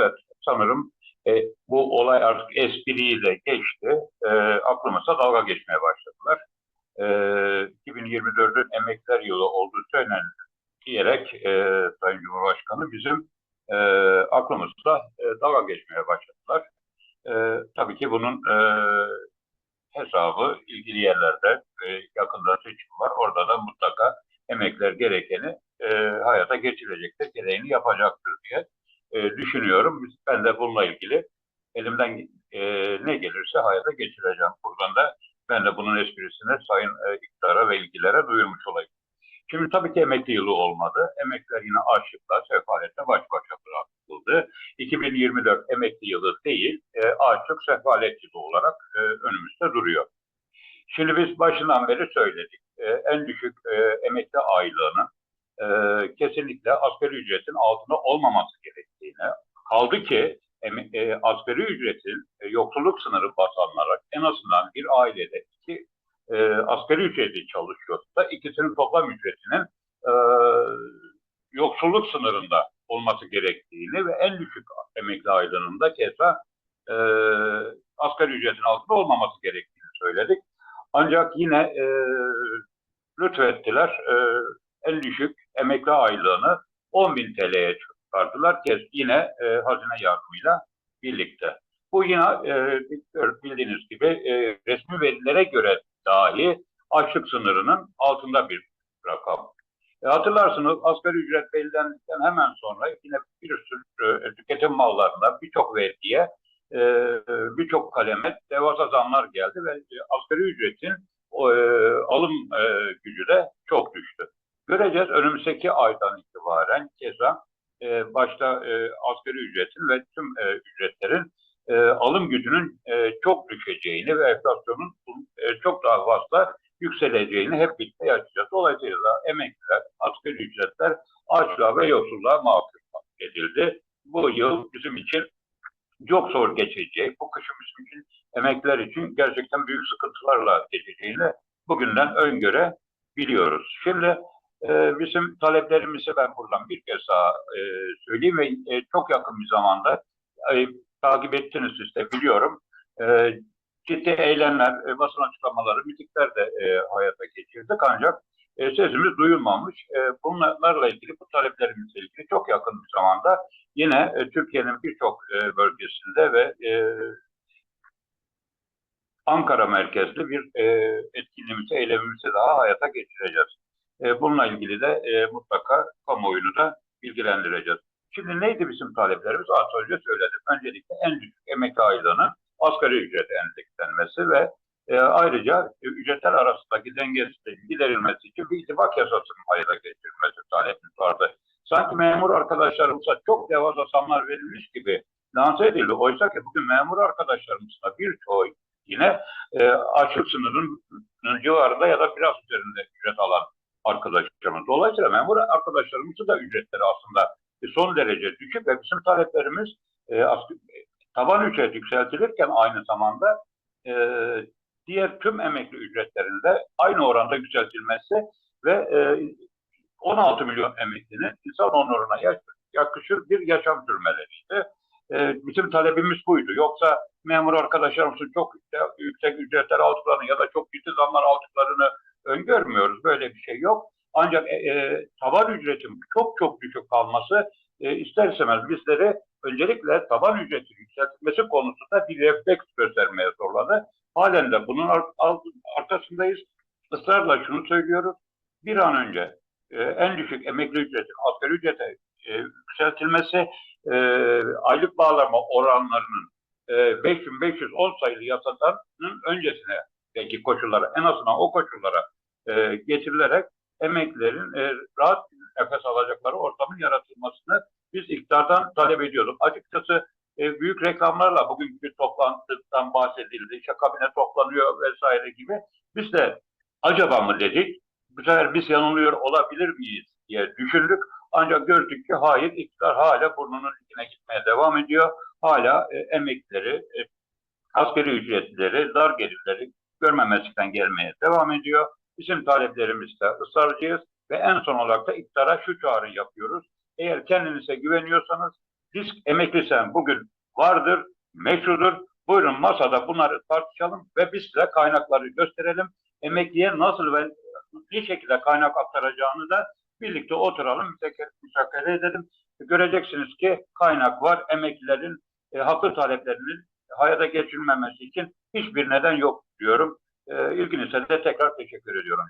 evet sanırım e, bu olay artık espriyi de geçti. E, aklımıza dalga geçmeye başladılar. E, 2024'ün emekler yılı olduğu söylenen diyerek e, Sayın Cumhurbaşkanı bizim e, aklımızda e, dalga geçmeye başladılar. E, tabii ki bunun e, hesabı ilgili yerlerde e, yakında seçim var. Orada da mutlaka emekler gerekeni e, hayata geçirecektir, gereğini yapacaktır diye e, düşünüyorum. Ben de bununla ilgili elimden e, ne gelirse hayata geçireceğim. Buradan da ben de bunun esprisini sayın e, iktidara ve ilgilere duyurmuş olayım. Şimdi tabii ki emekli yılı olmadı. Emekler yine açlıkla, sefaletle baş başa bırakıldı. 2024 emekli yılı değil, e, açlık sefalet yılı olarak e, önümüzde duruyor. Şimdi biz başından beri söyledik. E, en düşük e, emekli aylığının e, kesinlikle asgari ücretin altında olmaması gerektiğini, kaldı ki e, asgari ücretin e, yoksulluk sınırı basanlara en azından bir ailede iki e, asgari ücreti çalışıyorsa ikisinin toplam ücretinin e, yoksulluk sınırında olması gerektiğini ve en düşük emekli aylığının da keza e, asgari ücretin altında olmaması gerektiğini söyledik. Ancak yine e, lütfettiler e, en düşük emekli aylığını 10 bin TL'ye çıkardılar. Kez yine e, hazine yardımıyla birlikte. Bu yine e, bildiğiniz gibi e, resmi verilere göre dahi açlık sınırının altında bir rakam. E, hatırlarsınız asgari ücret belirlendikten hemen sonra yine bir sürü e, tüketim mallarında birçok vergiye e, birçok kaleme devasa zamlar geldi ve e, asgari ücretin e, alım e, gücü de çok düştü. Göreceğiz önümüzdeki aydan itibaren keza e, başta e, asgari ücretin ve tüm e, ücretlerin e, alım gücünün e, çok düşeceğini ve enflasyonun e, çok daha fazla yükseleceğini hep birlikte yaşayacağız. Dolayısıyla emekliler, asgari ücretler açlığa ve yoksulluğa mahkum edildi. Bu yıl bizim için çok zor geçecek. Bu kışın bizim için emekliler için gerçekten büyük sıkıntılarla geçeceğini bugünden öngöre biliyoruz. Şimdi e, bizim taleplerimizi ben buradan bir kez daha e, söyleyeyim ve e, çok yakın bir zamanda e, takip ettiniz siz de biliyorum. Ciddi eylemler, basın açıklamaları, mitikler de hayata geçirdik ancak e, sesimiz duyulmamış. Bunlarla ilgili, bu taleplerimizle ilgili çok yakın bir zamanda yine Türkiye'nin birçok bölgesinde ve Ankara merkezli bir e, etkinliğimizi, eylemimizi daha hayata geçireceğiz. E, bununla ilgili de e, mutlaka kamuoyunu da bilgilendireceğiz. Şimdi neydi bizim taleplerimiz? Az önce söyledim. Öncelikle en düşük emekli aylığının asgari ücret endekslenmesi ve e, ayrıca e, ücretler arasındaki dengesizliğin giderilmesi için bir itibak yasasının hayata geçirilmesi talepimiz vardı. Sanki memur arkadaşlarımıza çok devasa zamlar verilmiş gibi lanse edildi. Oysa ki bugün memur arkadaşlarımızla birçoğu yine e, açlık sınırının civarında ya da biraz üzerinde ücret alan arkadaşlarımız. Dolayısıyla memur arkadaşlarımızın da ücretleri aslında son derece düşük ve bizim taleplerimiz e, taban ücret yükseltilirken aynı zamanda e, diğer tüm emekli ücretlerinde aynı oranda yükseltilmesi ve e, 16 milyon emeklinin insan onuruna yakışır bir yaşam sürmeleriydi. E, bizim talebimiz buydu. Yoksa memur arkadaşlarımızın çok yüksek ücretler aldıklarını ya da çok ciddi zamlar aldıklarını öngörmüyoruz. Böyle bir şey yok. Ancak e, e, taban ücretin çok çok düşük kalması e, ister istemez bizleri öncelikle taban ücreti yükseltilmesi konusunda bir refleks göstermeye zorladı. Halen de bunun ar arkasındayız. Israrla şunu söylüyoruz. Bir an önce e, en düşük emekli ücretin asgari ücrete e, yükseltilmesi e, aylık bağlama oranlarının e, 5510 sayılı yasadanın öncesine belki koşullara en azından o koşullara e, getirilerek emeklilerin e, rahat nefes alacakları ortamın yaratılmasını biz iktidardan talep ediyorduk. Açıkçası e, büyük reklamlarla bugünkü toplantıdan bahsedildi. İşte kabine toplanıyor vesaire gibi. Biz de acaba mı dedik? Bu sefer biz yanılıyor olabilir miyiz diye düşündük. Ancak gördük ki hayır iktidar hala burnunun içine gitmeye devam ediyor. Hala e, emeklileri, e, askeri ücretlileri, dar gelirleri görmemezlikten gelmeye devam ediyor. Bizim taleplerimizde ısrarcıyız ve en son olarak da iktidara şu çağrı yapıyoruz. Eğer kendinize güveniyorsanız Disk emekli sen bugün vardır, meşrudur. Buyurun masada bunları tartışalım ve biz size kaynakları gösterelim. Emekliye nasıl ve bir şekilde kaynak aktaracağını da birlikte oturalım, müzakere edelim. Göreceksiniz ki kaynak var. Emeklilerin e, haklı taleplerinin hayata geçirilmemesi için hiçbir neden yok diyorum. E, ilginize de tekrar teşekkür ediyorum.